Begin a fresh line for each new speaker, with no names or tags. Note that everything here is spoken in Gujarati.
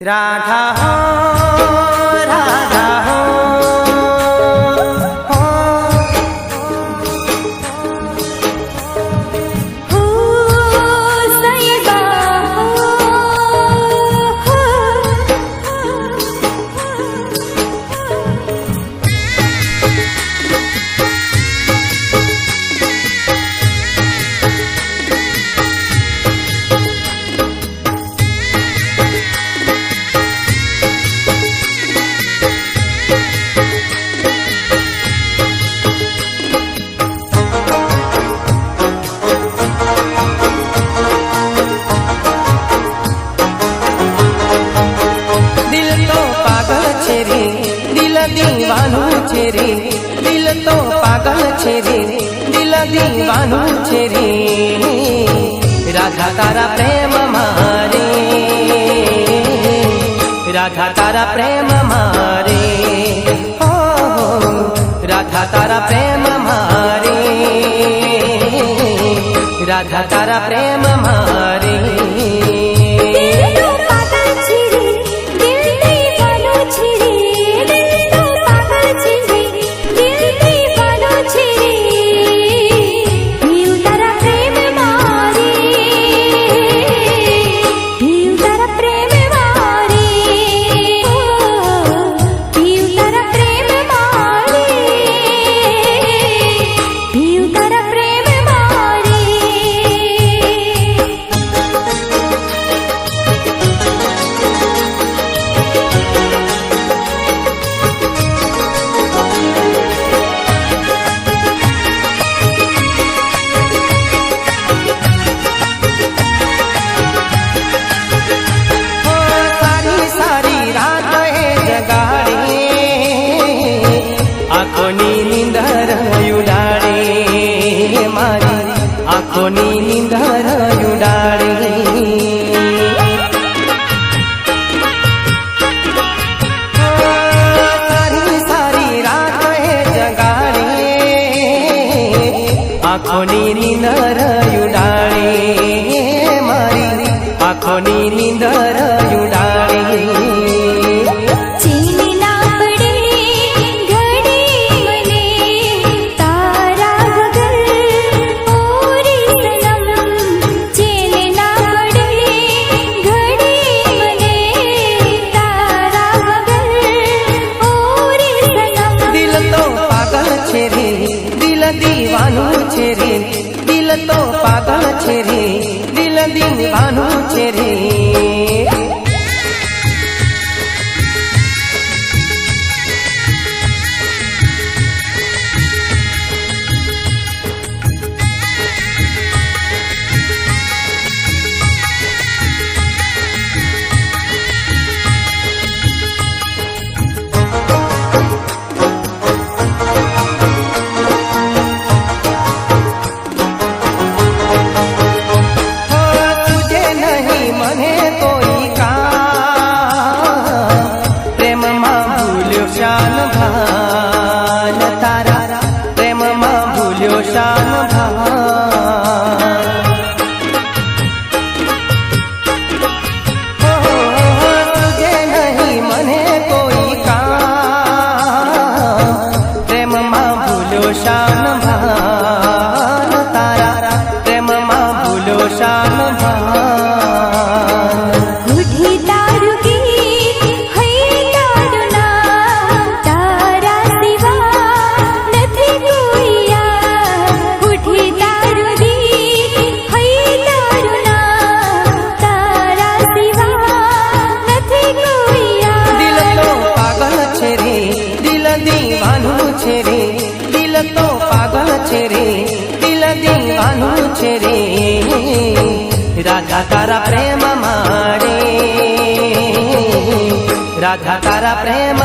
राधा પાગલ છે રે દિલ દીવાનું છે રે દિલ તો પાગલ છે રે દિલ દીવાનું છે રે રાધા તારા પ્રેમ મારે રાધા તારા પ્રેમ મારે રાધા તારા પ્રેમ મારે રાધા તારા પ્રેમ મારે
મારી ચીની ના વગર ઓરી સનમ ચીની ના
તો પાગલ છે રે દીવાનું છે રે. મને કોઈ કા પ્રેમમાં ભૂલ્યો શાન ભાન. તારા પ્રેમમાં ભૂલ્યો શાન ભાન. નહીં, મને કોઈ કા પ્રેમમાં ભૂલ્યો શાન ભાન. તારા પ્રેમમાં ભૂલ્યો શાન ભાન. દીવાનું છે રે દિલ તો પાગલ છે રે દિલ દીવાનું છે રે રાધા તારા પ્રેમ મારે રાધા તારા પ્રેમ